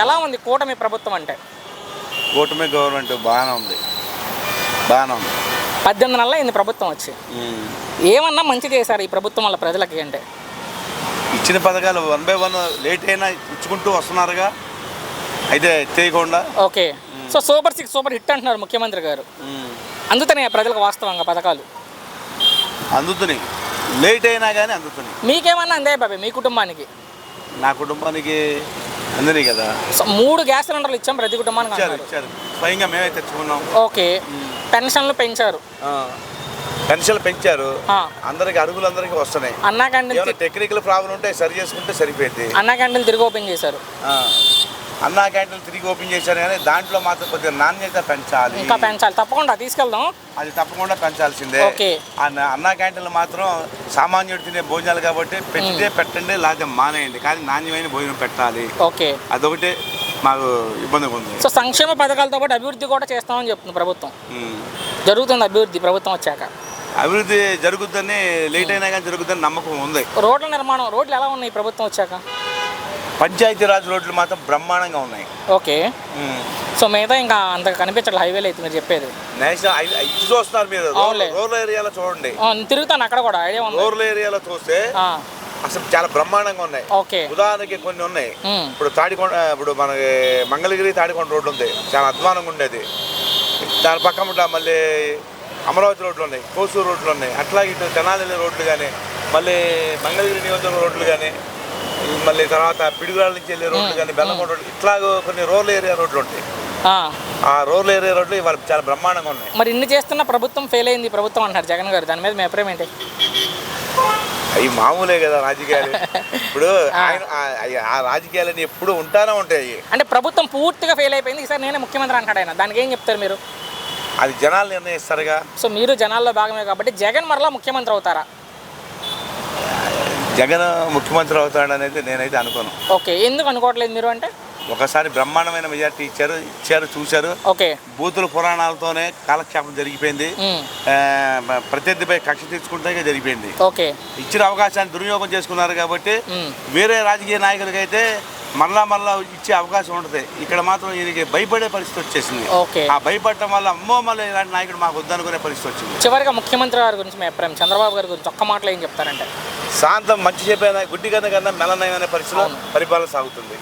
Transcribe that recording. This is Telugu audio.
ఎలా ఉంది కూటమి ప్రభుత్వం అంటే? కూటమి గవర్నమెంట్ బాగానే ఉంది. బాగానే ఉంది. పద్దెనిమిది నెలల అయింది ప్రభుత్వం వచ్చి. ఉమ్. ఏమన్నా మంచి చేశారు ఈ ప్రభుత్వం వల్ల ప్రజలకి అంటే? ఇచ్చిన పథకాలు వన్ బై వన్ లేట్ అయినా ఇచ్చుకుంటూ వస్తున్నారుగా. అయితే చేయకుండా okay. So super six super hit అంటున్నారు ముఖ్యమంత్రి గారు. ఉమ్. అందుతనే ప్రజలకు వాస్తవంగా పథకాలు. అందుతున్నాయి లేట్ అయినా కానీ అందుతున్నాయి మీకేమన్నా అందే బాబాయ్ మీ కుటుంబానికి? నా కుటుంబానికి అందినాయి కదా? మూడు గ్యాస్ సిలిండర్లు ఇచ్చాం ప్రతి కుటుంబానికి ఇచ్చారు అన్నారు ఇచ్చారు. స్వయంగా మేమే తెచ్చుకున్నాం. ఓకే. పెన్షన్లు పెంచారు. పెన్షన్లు పెంచారు. అందరికి అరుగులందరికీ వస్తున్నాయి. అన్నా క్యాంటీన్ టెక్నికల్ ప్రాబ్లం ఉంటే సరి చేసుకుంటే సరిపోయింది అన్నా క్యాంటీన్ తిరిగి ఓపెన్ చేశారు. అన్నా క్యాంటీన్ తిరిగి ఓపెన్ చేశారు కానీ దాంట్లో మాత్రం కొద్దిగా నాణ్యత పెంచాలి. ఇంకా పెంచాలి. తప్పకుండా తీసుకెళ్దాం. అది తప్పకుండా పెంచాల్సిందే. అన్నా క్యాంటీన్లు మాత్రం సామాన్యుడు తినే భోజనాలు కాబట్టి పెట్టితే పెట్టండి లేకపోతే మానేయండి. కానీ నాణ్యమైన భోజనం పెట్టాలి. ఓకే. అదొకటే మాకు ఇబ్బందిగా ఉంది. సో సంక్షేమ పథకాలతో పాటు అభివృద్ధి కూడా చేస్తామని చెప్తుంది ప్రభుత్వం. జరుగుతుంది అభివృద్ధి ప్రభుత్వం వచ్చాక. అభివృద్ధి జరుగుద్దని లేట్ అయినా కానీ జరుగుద్దని నమ్మకం ఉంది. రోడ్ల నిర్మాణం రోడ్లు ఎలా ఉన్నాయి ప్రభుత్వం వచ్చాక? పంచాయతీరాజ్ రోడ్లు మాత్రం బ్రహ్మాండంగా ఉన్నాయి. ఓకే. సో మిగతా ఇంకా అంత కనిపించట్లేదు హైవేలు అయితే మీరు చెప్పేది. నేషనల్ ఇది చూస్తున్నారు మీరు. రూరల్ ఏరియాలో చూడండి. తిరుగుతాను అక్కడ కూడా ఐడియా ఉంది. రూరల్ ఏరియాలో చూస్తే అసలు చాలా బ్రహ్మాండంగా ఉన్నాయి. ఓకే. ఉదాహరణకి కొన్ని ఉన్నాయి. ఇప్పుడు తాడికొండ ఇప్పుడు మనకి మంగళగిరి తాడికొండ రోడ్డు ఉంది. చాలా అధ్వానంగా ఉండేది. దాని పక్కన మళ్ళీ అమరావతి రోడ్లు ఉన్నాయి కోసూరు రోడ్లు ఉన్నాయి. అట్లా ఇటు తెనాలి రోడ్లు కానీ మళ్ళీ మంగళగిరి నియోజకవర్గ రోడ్లు కానీ మళ్ళీ తర్వాత పిడుగురాల నుంచి వెళ్ళే రోడ్లు కానీ బెల్లంకొండ రోడ్లు ఇట్లా కొన్ని రూరల్ ఏరియా రోడ్లు ఉంటాయి. ఆ, ఆ రూరల్ ఏరియా రోడ్లు ఇవాళ చాలా బ్రహ్మాండంగా ఉన్నాయి. మరి ఇన్ని చేస్తున్న ప్రభుత్వం ఫెయిల్ అయింది ప్రభుత్వం అంటారు జగన్ గారు. దాని మీద మీ అభిప్రాయం ఏంటి? అవి మామూలే కదా రాజకీయాలు. ఇప్పుడు ఆయన ఆ- ఆ రాజకీయాలని ఎప్పుడు ఉంటానే ఉంటాయి అంటే ప్రభుత్వం పూర్తిగా ఫెయిల్ అయిపోయింది. ఈసారి నేనే ముఖ్యమంత్రి అంటాడు ఆయన. దానికి ఏం చెప్తారు మీరు? అది జనాలు నిర్ణయిస్తారుగా. సో మీరు జనాల్లో భాగమే కాబట్టి జగన్ మరలా ముఖ్యమంత్రి అవుతారా? జగన్ ముఖ్యమంత్రి అవుతాడు అనేది నేనైతే అనుకోను. ఓకే ఎందుకు అనుకోవట్లేదు మీరు అంటే? ఒకసారి బ్రహ్మాండమైన మెజార్టీ ఇచ్చారు ఇచ్చారు చూశారు. ఓకే. బూతుల పురాణాలతోనే కాలక్షేపం జరిగిపోయింది. ప్రత్యర్థిపై కక్ష తీర్చుకుంటే జరిగిపోయింది. ఓకే. ఇచ్చిన అవకాశాన్ని దుర్వినియోగం చేసుకున్నారు కాబట్టి వేరే రాజకీయ నాయకులకైతే మళ్ళా మళ్ళా ఇచ్చే అవకాశం ఉంటుంది. ఇక్కడ మాత్రం ఈయనకి భయపడే పరిస్థితి వచ్చేసింది. ఆ భయపడటం వల్ల అమ్మో మళ్ళీ ఇలాంటి నాయకుడు మాకు వద్దనుకునే పరిస్థితి వచ్చింది. చివరిగా ముఖ్యమంత్రి గారి గురించి మీ అభిప్రాయం? చంద్రబాబు గారి గురించి ఒక్క మాటలో ఏం చెప్తారంటే? శాంతం మంచి చెప్పైనా గుడ్డి కన్నా కన్నా మెలనైన పరిస్థితిలో పరిపాలన సాగుతుంది.